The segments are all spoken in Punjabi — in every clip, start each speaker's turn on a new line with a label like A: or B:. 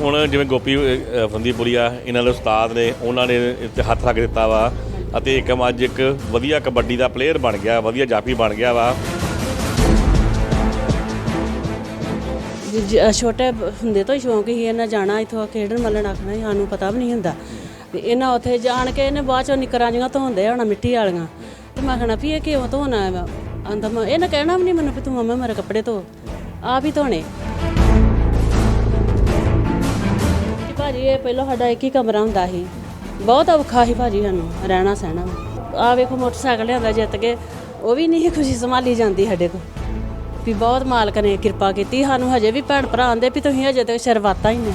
A: ਹੁਣ ਜਿਵੇਂ ਗੋਪੀ ਅ, ਫੰਦੀਪੁਰੀਆ ਇਹਨਾਂ ਦੇ ਉਸਤਾਦ ਨੇ ਉਹਨਾਂ ਨੇ ਇੱਥੇ ਹੱਥ ਰੱਖ ਦਿੱਤਾ ਵਾ ਅਤੇ ਏਕਮ ਅੱਜ ਇੱਕ ਵਧੀਆ ਕਬੱਡੀ ਦਾ ਪਲੇਅਰ ਬਣ ਗਿਆ ਵਧੀਆ ਜਾਫੀ ਬਣ ਗਿਆ ਵਾ।
B: ਜ- ਜ- ਛੋਟੇ ਬ- ਹੁੰਦੇ ਤੋਂ ਹੀ ਸ਼ੌਂਕ ਹੀ ਇਹਨਾਂ ਜਾਣਾ ਇੱਥੋਂ ਖੇਡਣ ਮੱਲਣ ਆਖਣਾ ਸੀ, ਸਾਨੂੰ ਪਤਾ ਵੀ ਨਹੀਂ ਹੁੰਦਾ। ਤੇ ਇਹਨਾਂ ਉੱਥੇ ਜਾਣ ਕੇ ਇਹਨੇ ਬਾਅਦ ਚੋਂ ਨਿਕਰਾਂ ਜੀਆਂ ਧੋਂਦੇ ਹੋਣਾ ਮਿੱਟੀ ਵਾਲੀਆਂ। ਤੇ ਮੈਂ ਕਹਣਾ ਵੀ ਇਹ ਕਿਉਂ ਧੋਣਾ ਹੈ ਆਂਦਾ ਮੈਂ ਇਹਨੇ ਕਹਿਣਾ ਵੀ ਨਹੀਂ ਮੈਨੂੰ ਵੀ ਤੂੰ ਮੰਮਾ ਮੇਰੇ ਕੱਪੜੇ ਧੋ ਆਪ ਹੀ ਧੋਣੇ। ਭਾਜੀ ਇਹ ਪਹਿਲਾਂ ਸਾਡਾ ਇੱਕ ਹੀ ਕਮਰਾ ਹੁੰਦਾ ਸੀ। ਬਹੁਤ ਔਖਾ ਸੀ ਭਾਜੀ ਸਾਨੂੰ ਰਹਿਣਾ ਸਹਿਣਾ। ਆ ਵੇਖੋ ਮੋਟਰਸਾਈਕਲ ਲਿਆਂਦਾ ਜਿੱਤ ਕੇ। ਉਹ ਵੀ ਨਹੀਂ ਖੁਸ਼ੀ ਸੰਭਾਲੀ ਜਾਂਦੀ ਸਾਡੇ ਕੋਲ। ਵੀ ਬਹੁਤ ਮਾਲਕ ਨੇ ਕਿਰਪਾ ਕੀਤੀ। ਸਾਨੂੰ ਹਜੇ ਵੀ ਭੈਣ ਭਰਾ ਆਂਦੇ ਵੀ ਤੁਸੀਂ ਹਜੇ ਤੱਕ ਸ਼ਰਵਾਤਾ ਹੀ ਨੇ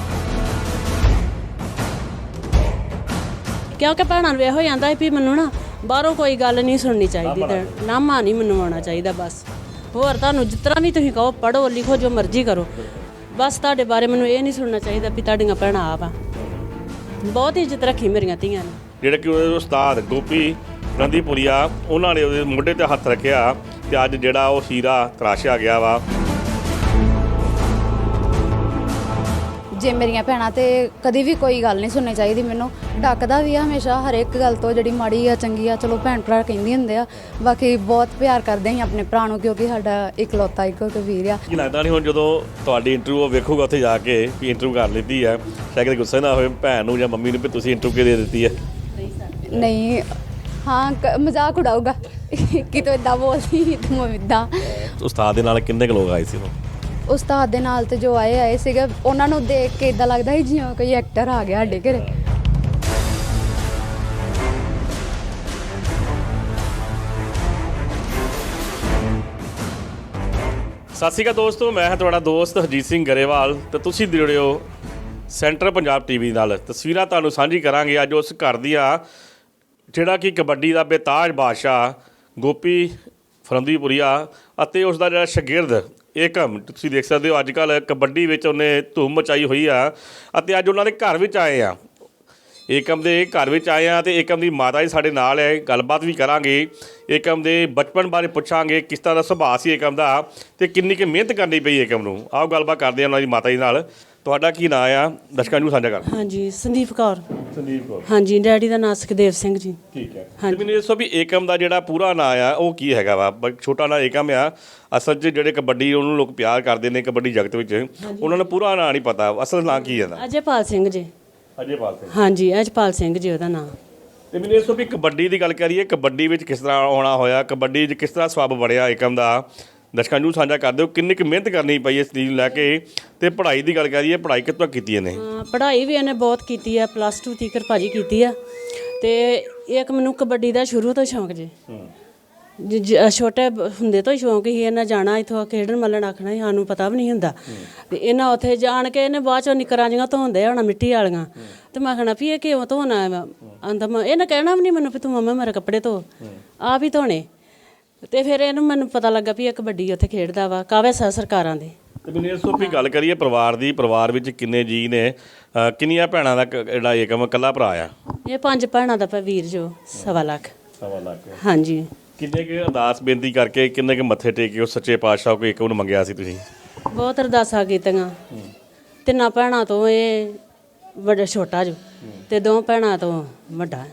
B: ਕਿਉਂਕਿ ਭੈਣਾਂ ਨੂੰ ਇਹੋ ਜਾਂਦਾ ਸੀ ਵੀ ਮੈਨੂੰ ਨਾ ਬਾਹਰੋਂ ਕੋਈ ਗੱਲ ਨਹੀਂ ਸੁਣਨੀ ਚਾਹੀਦੀ ਤੇ ਨਾਮਾ ਨਹੀਂ ਮੈਨੂੰ ਆਉਣਾ ਚਾਹੀਦਾ ਬਸ। ਹੋਰ ਤੁਹਾਨੂੰ ਤਰ੍ਹਾਂ ਵੀ ਤੁਸੀਂ ਕਹੋ ਪੜੋ ਲਿਖੋ ਜੋ ਮਰਜ਼ੀ ਕਰੋ। ਬਸ ਤੁਹਾਡੇ ਬਾਰੇ ਮੈਨੂੰ ਇਹ ਨਹੀਂ ਸੁਣਨਾ ਚਾਹੀਦਾ ਵੀ ਤੁਹਾਡੀਆਂ ਭੈਣਾਂ ਆਪ ਆ ਬਹੁਤ ਇੱਜ਼ਤ ਰੱਖੀ ਮੇਰੀਆਂ ਧੀਆਂ ਨੇ।
A: ਜਿਹੜੇ ਕਿ ਉਹਦੇ ਉਸਤਾਦ ਗੋਪੀ ਫੰਦੀਪੁਰੀਆ ਉਹਨਾਂ ਨੇ ਉਹਦੇ ਮੋਢੇ ਤੇ ਹੱਥ ਰੱਖਿਆ ਤੇ ਅੱਜ ਜਿਹੜਾ ਉਹ ਸੀਰਾ ਤਰਾਸ਼ਿਆ ਗਿਆ ਵਾ।
C: ਜੇ ਮੇਰੀਆਂ ਭੈਣਾਂ ਤੇ ਕਦੀ ਵੀ ਕੋਈ ਗੱਲ ਨਹੀਂ ਸੁਣਨੀ ਚਾਹੀਦੀ ਮੈਨੂੰ ਡੱਕਦਾ ਵੀ ਆ ਹਮੇਸ਼ਾ ਹਰ ਇੱਕ ਗੱਲ ਤੋਂ ਜਿਹੜੀ ਮਾੜੀ ਆ ਚੰਗੀ ਆ ਚਲੋ ਭੈਣ ਭਰਾ ਕਹਿੰਦੇ ਹੁੰਦੇ ਆ ਬਾਕੀ ਬਹੁਤ ਪਿਆਰ ਕਰਦੇ ਹਾਂ ਆਪਣੇ ਭਰਾ ਨੂੰ ਕਿਉਂਕਿ ਸਾਡਾ ਇਕਲੌਤਾ ਇੱਕੋ ਇੱਕ ਵੀਰ ਆ।
A: ਕੀ ਲੱਗਦਾ ਨਹੀਂ ਹੁਣ ਜਦੋਂ ਤੁਹਾਡੀ ਇੰਟਰਵਿਊ ਵੇਖੂਗਾ ਉੱਥੇ ਜਾ ਕੇ ਵੀ ਇੰਟਰਵਿਊ ਕਰ ਲਿੱਤੀ ਹੈ ਸ਼ਾਇਦ ਗੁੱਸੇ ਨਾ ਹੋਵੇ ਭੈਣ ਨੂੰ ਜਾਂ ਮੰਮੀ ਨੂੰ ਵੀ ਤੁਸੀਂ ਇੰਟਰਵਿਊ ਕਿ ਦੇ ਦਿੱਤੀ ਹੈ
C: ਨਹੀਂ ਹਾਂ ਮਜ਼ਾਕ ਉਡਾਊਗਾ। ਕਿ ਤੂੰ ਇਦਾਂ ਬੋਲਦੀ ਤੂੰ ਇਦਾਂ
A: ਉਸਤਾਦ ਦੇ ਨਾਲ ਕਿੰਨੇ ਕੁ ਲੋਕ ਆਏ ਸੀ ਉਹ
C: ਉਸਤਾਦ ਦੇ ਨਾਲ ਤੇ ਜੋ ਆਏ ਆਏ ਸੀਗੇ, ਉਹਨਾਂ ਨੂੰ ਦੇਖ ਕੇ ਇਦਾਂ ਲੱਗਦਾ ਸੀ ਜਿਵੇਂ ਕੋਈ ਐਕਟਰ ਆ ਗਿਆ ਸਾਡੇ ਘਰੇ।
A: ਸਤਿ ਸ਼੍ਰੀ ਅਕਾਲ ਦੋਸਤੋ, ਮੈਂ ਹਾਂ ਤੁਹਾਡਾ ਦੋਸਤ ਹਰਜੀਤ ਸਿੰਘ ਗਰੇਵਾਲ ਤੇ ਤੁਸੀਂ ਜੁੜੇ ਹੋ ਸੈਂਟਰ ਪੰਜਾਬ ਟੀਵੀ ਨਾਲ। ਤਸਵੀਰਾਂ ਤੁਹਾਨੂੰ ਸਾਂਝੀ ਕਰਾਂਗੇ ਅੱਜ ਉਸ ਘਰ ਦੀਆਂ, ਜਿਹੜਾ ਕਿ ਕਬੱਡੀ ਦਾ ਬੇਤਾਜ ਬਾਦਸ਼ਾਹ ਗੋਪੀ ਫਰੰਦੀਪੁਰੀਆ ਅਤੇ ਉਸ ਦਾ ਜਿਹੜਾ ਸ਼ਾਗਿਰਦ ਏਕਮ ਤੁਸੀਂ ਦੇਖ ਸਕਦੇ ਹੋ ਅੱਜ ਕੱਲ ਕਬੱਡੀ ਵਿੱਚ ਉਹਨੇ ਧੂਮ ਮਚਾਈ ਹੋਈ ਆ ਅਤੇ ਅੱਜ ਉਹਨਾਂ ਦੇ ਘਰ ਵਿੱਚ ਆਏ ਆ। ਏਕਮ ਦੇ ਘਰ ਵਿੱਚ ਆਏ ਆ ਤੇ ਏਕਮ ਦੀ ਮਾਤਾ ਜੀ ਸਾਡੇ ਨਾਲ ਹੈ, ਗੱਲਬਾਤ ਵੀ ਕਰਾਂਗੇ। ਏਕਮ ਦੇ ਬਚਪਨ ਬਾਰੇ ਪੁੱਛਾਂਗੇ, ਕਿਸ ਤਰ੍ਹਾਂ ਦਾ ਸੁਭਾਅ ਸੀ ਏਕਮ ਦਾ ਤੇ ਕਿੰਨੀ ਕੁ ਮਿਹਨਤ ਕਰਨੀ ਪਈ ਏਕਮ ਨੂੰ। ਆਓ ਗੱਲਬਾਤ ਕਰਦੇ ਆ ਉਹਨਾਂ ਦੀ ਮਾਤਾ ਜੀ ਨਾਲ। ਤੁਹਾਡਾ ਕੀ ਨਾਂ ਆ? ਦਰਸ਼ਕਾਂ ਨੂੰ ਸਾਂਝਾ ਕਰ।
B: ਹਾਂਜੀ ਸੰਦੀਪ ਕੌਰ।
A: ਸੰਦੀਪ ਕੌਰ।
B: ਹਾਂਜੀ ਡੈਡੀ ਦਾ ਨਾਮ ਸੁਖਦੇਵ ਸਿੰਘ ਜੀ।
A: ਠੀਕ ਹੈ। ਤੇ। ਮੈਨੂੰ ਇਹ ਦੱਸੋ ਵੀ ਏਕਮ ਦਾ ਜਿਹੜਾ ਪੂਰਾ ਨਾਂ ਆ ਉਹ ਕੀ ਹੈਗਾ ਵਾ? ਬ- ਛੋਟਾ ਨਾਂ ਏਕਮ ਆ। ਅਸਲ 'ਚ ਜਿਹੜੇ ਕਬੱਡੀ ਉਹਨੂੰ ਲੋਕ ਪਿਆਰ ਕਰਦੇ ਨੇ ਕਬੱਡੀ ਜਗਤ ਵਿੱਚ। ਉਹਨਾਂ ਨੂੰ ਪੂਰਾ ਨਾਂ ਨਹੀਂ ਪਤਾ। ਅਸਲ ਨਾਂ ਕੀ ਹੈ ਦਾ
B: ਅਜੇਪਾਲ ਸਿੰਘ ਜੀ।
A: ਅਜੇਪਾਲ ਸਿੰਘ।
B: ਹਾਂਜੀ ਅਜਪਾਲ ਸਿੰਘ ਜੀ ਉਹਦਾ ਨਾਮ
A: ਤੇ ਮੈਨੂੰ ਇਹ ਦੱਸੋ ਵੀ ਕਬੱਡੀ ਦੀ ਗੱਲ ਕਰੀਏ ਕਬੱਡੀ ਵਿੱਚ ਕਿਸ ਤਰ੍ਹਾਂ ਆਉਣਾ ਹੋਇਆ? ਕਬੱਡੀ 'ਚ ਕਿਸ ਤਰ੍ਹਾਂ ਸਬਬ ਬਣਿਆ ਏਕਮ ਦਾ? ਦਰਸ਼ਕਾਂ ਨੂੰ ਸਾਂਝਾ ਕਰ ਦਿਓ ਕਿੰਨੀ ਕੁ ਮਿਹਨਤ ਕਰਨੀ ਪਈ ਇਸ ਚੀਜ਼ ਨੂੰ ਲੈ ਕੇ ਤੇ ਪੜ੍ਹਾਈ ਦੀ ਗੱਲ ਕਰੀਏ ਪੜ੍ਹਾਈ ਕਿੱਥੋਂ ਕੀਤੀ ਇਹਨੇ?
B: ਹਾਂ, ਪੜ੍ਹਾਈ ਵੀ ਇਹਨੇ ਬਹੁਤ ਕੀਤੀ ਆ ਪਲੱਸ 2 ਤੀਕਰ ਭਾਜੀ ਕੀਤੀ ਆ। ਤੇ ਇੱਕ ਮੈਨੂੰ ਕਬੱਡੀ ਦਾ ਸ਼ੁਰੂ ਤੋਂ ਸ਼ੌਂਕ ਜੀ। ਜ- ਜ- ਛੋਟੇ ਬ- ਹੁੰਦੇ ਤੋਂ ਹੀ ਸ਼ੌਂਕ ਸੀ ਇਹਨਾਂ ਜਾਣਾ ਇੱਥੋਂ ਖੇਡਣ ਮੱਲਣ ਆਖਣਾ ਸੀ, ਸਾਨੂੰ ਪਤਾ ਵੀ ਨਹੀਂ ਹੁੰਦਾ। ਤੇ ਇਹਨਾਂ ਉੱਥੇ ਜਾਣ ਕੇ ਇਹਨੇ ਬਾਅਦ ਚੋਂ ਨਿਕਰਾਂ ਜੀਆਂ ਧੋਂਦੇ ਹੋਣਾ ਮਿੱਟੀ ਵਾਲੀਆਂ। ਤੇ ਮੈਂ ਕਹਣਾ ਵੀ ਇਹ ਕਿਉਂ ਧੋਣਾ ਆਂਦਾ ਮੈਂ ਇਹਨੇ ਕਹਿਣਾ ਵੀ ਨਹੀਂ ਮੈਨੂੰ ਵੀ ਤੂੰ ਮੰਮਾ ਮੇਰੇ ਕੱਪੜੇ ਧੋ। ਆਪ ਹੀ ਧੋਣੇ। ਤੇ ਫਿਰ ਇਹਨੂੰ ਮੈਨੂੰ ਪਤਾ ਲੱਗਾ ਵੀ ਇਹ ਕਬੱਡੀ ਉੱਥੇ ਖੇਡਦਾ ਵਾ ਕਾਵੇ ਸਾ ਸਰਕਾਰਾਂ ਦੇ।
A: ਤੇ ਵੀ ਗੱਲ ਕਰੀਏ ਪਰਿਵਾਰ ਦੀ ਪਰਿਵਾਰ ਵਿੱਚ ਕਿੰਨੇ ਜੀ ਨੇ ਅਹ ਕਿੰਨੀਆਂ ਭੈਣਾਂ ਦਾ ਕ- ਜਿਹੜਾ ਏਕਮ ਇਕੱਲਾ ਭਰਾ ਆ?
B: ਇਹ ਪੰਜ ਭੈਣਾਂ ਦਾ ਪ- ਵੀਰ ਜੋ ਸਵਾ ਲੱਖ।
A: ਸਵਾ ਲੱਖ।
B: ਹਾਂਜੀ।
A: ਕਿੰਨੇ ਕੁ ਅਰਦਾਸ ਬੇਨਤੀ ਕਰਕੇ ਕਿੰਨੇ ਕੁ ਮੱਥੇ ਟੇਕ ਉਹ ਸੱਚੇ ਪਾਤਸ਼ਾਹ ਕੋਲ ਏਕਮ ਨੂੰ ਮੰਗਿਆ ਸੀ ਤੁਸੀਂ?
B: ਬਹੁਤ ਅਰਦਾਸਾਂ ਕੀਤੀਆਂ। ਤਿੰਨਾਂ ਭੈਣਾਂ ਤੋਂ ਇਹ ਵੱਡਾ ਛੋਟਾ ਜੋ ਤੇ ਦੋ ਭੈਣਾਂ ਤੋਂ ਵੱਡਾ।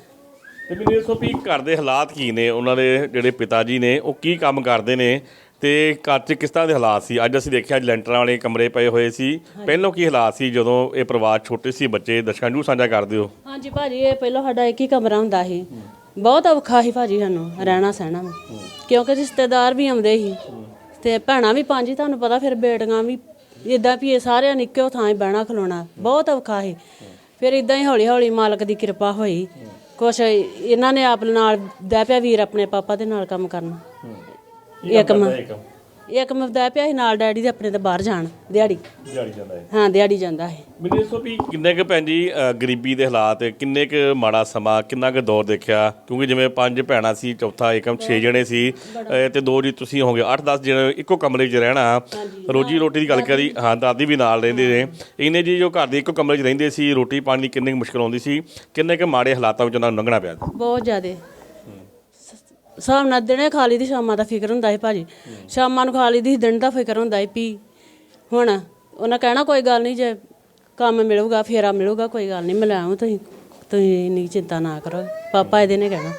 A: ਤੇ ਮੈਨੂੰ ਦੱਸੋ ਵੀ ਘਰ ਦੇ ਹਾਲਾਤ ਕੀ ਨੇ? ਉਹਨਾਂ ਦੇ ਜਿਹੜੇ ਪਿਤਾ ਜੀ ਨੇ ਉਹ ਕੀ ਕੰਮ ਕਰਦੇ ਨੇ? ਤੇ ਘਰ 'ਚ ਕਿਸ ਤਰ੍ਹਾਂ ਦੇ ਹਾਲਾਤ ਸੀ? ਅੱਜ ਅਸੀਂ ਦੇਖਿਆ ਲੈਂਟਰਾਂ ਵਾਲੇ ਕਮਰੇ ਪਏ ਹੋਏ ਸੀ। ਪਹਿਲਾਂ ਕੀ ਹਾਲਾਤ ਸੀ ਜਦੋਂ ਇਹ ਪਰਿਵਾਰ ਛੋਟੇ ਸੀ ਬੱਚੇ? ਦਰਸ਼ਕਾਂ ਨੂੰ ਸਾਂਝਾ ਕਰ ਦਿਓ।
B: ਹਾਂਜੀ ਭਾਜੀ ਇਹ ਪਹਿਲਾਂ ਸਾਡਾ ਇੱਕ ਹੀ ਕਮਰਾ ਹੁੰਦਾ ਸੀ। ਬਹੁਤ ਔਖਾ ਸੀ ਭਾਜੀ ਸਾਨੂੰ ਰਹਿਣਾ ਸਹਿਣਾ। ਕਿਉਂਕਿ ਰਿਸ਼ਤੇਦਾਰ ਵੀ ਆਉਂਦੇ ਸੀ। ਤੇ ਭੈਣਾਂ ਵੀ ਪੰਜ ਹੀ ਤੁਹਾਨੂੰ ਪਤਾ ਫਿਰ ਬੇਟੀਆਂ ਵੀ ਇਦਾਂ ਵੀ ਇਹ ਸਾਰਿਆਂ ਨੇ ਇੱਕੋ ਥਾਂ ਹੀ ਬਹਿਣਾ ਖਲੋਣਾ। ਬਹੁਤ ਔਖਾ ਸੀ। ਫਿਰ ਇਦਾਂ ਹੀ ਹੌਲੀ ਹੌਲੀ ਮਾਲਕ ਦੀ ਕਿਰਪਾ ਹੋਈ। ਕੁਛ ਇਹਨਾਂ ਨੇ ਆਪ ਨਾਲ ਦੈ ਪਿਆ ਵੀਰ ਆਪਣੇ ਪਾਪਾ ਦੇ ਨਾਲ ਕੰਮ ਕਰਨਾ। ਇੱਕ ਮ ਇੱਕ ਮਫਦਾ ਪਿਆ ਸੀ ਨਾਲ ਡੈਡੀ ਦੇ ਆਪਣੇ ਤੇ ਬਾਹਰ ਜਾਣ ਦਿਹਾੜੀ।
A: ਦਿਹਾੜੀ ਜਾਂਦਾ ਹੈ।
B: ਹਾਂ ਦਿਹਾੜੀ ਜਾਂਦਾ ਹੈ।
A: ਮੈਨੂੰ ਦੱਸੋ ਵੀ ਕਿੰਨੇ ਕੁ ਭੈਣ ਜੀ ਅ, ਗਰੀਬੀ ਦੇ ਹਾਲਾਤ ਕਿੰਨੇ ਕੁ ਮਾੜਾ ਸਮਾਂ ਕਿੰਨਾ ਕੁ ਦੌਰ ਦੇਖਿਆ? ਕਿਉਂਕਿ ਜਿਵੇਂ ਪੰਜ ਭੈਣਾਂ ਸੀ ਚੌਥਾ ਏਕਮ 6 ਜਣੇ ਸੀ ਅ, ਤੇ ਦੋ ਜੀ ਤੁਸੀਂ ਹੋਗੇ 8-10 ਜਣੇ ਇੱਕੋ ਕਮਰੇ 'ਚ ਰਹਿਣਾ। ਰੋਜੀ ਰੋਟੀ ਦੀ ਗੱਲ ਕਰੀ ਹਾਂ ਦਾਦੀ ਵੀ ਨਾਲ ਰਹਿੰਦੇ ਨੇ। ਇਹਨੇ ਜੀ ਜੋ ਘਰ ਦੇ ਇੱਕੋ ਕਮਰੇ 'ਚ ਰਹਿੰਦੇ ਸੀ ਰੋਟੀ ਪਾਣੀ ਦੀ ਕਿੰਨੀ ਕੁ ਮੁਸ਼ਕਲ ਆਉਂਦੀ ਸੀ ਕਿੰਨੇ ਕੁ ਮਾੜੇ ਹਾਲਾਤਾਂ ਵਿੱਚ ਉਹਨਾਂ ਨੂੰ ਲੰਘਣਾ ਪਿਆ
B: ਬਹੁਤ ਜ਼ਿਆਦੇ। ਹਿਸਾਬ ਨਾਲ ਦਿਨੇ ਖਾ ਲਈ ਦੀ ਸ਼ਾਮਾਂ ਦਾ ਫਿਕਰ ਹੁੰਦਾ ਸੀ ਭਾਜੀ। ਸ਼ਾਮਾਂ ਨੂੰ ਖਾ ਲਈ ਦੀ ਦਿਨ ਦਾ ਫਿਕਰ ਹੁੰਦਾ ਸੀ ਵੀ ਹੁਣ ਉਹਨਾਂ ਕਹਿਣਾ ਕੋਈ ਗੱਲ ਨਹੀਂ ਜੇ ਕੰਮ ਮਿਲੂਗਾ ਫੇਰਾ ਮਿਲੂਗਾ ਕੋਈ ਗੱਲ ਨਹੀਂ ਮਿਲਾਉਂ ਤੁਸੀਂ। ਤੁਸੀਂ ਇੰਨੀ ਚਿੰਤਾ ਨਾ ਕਰੋ ਪਾਪਾ ਇਹਦੇ ਨੇ ਕਹਿਣਾ।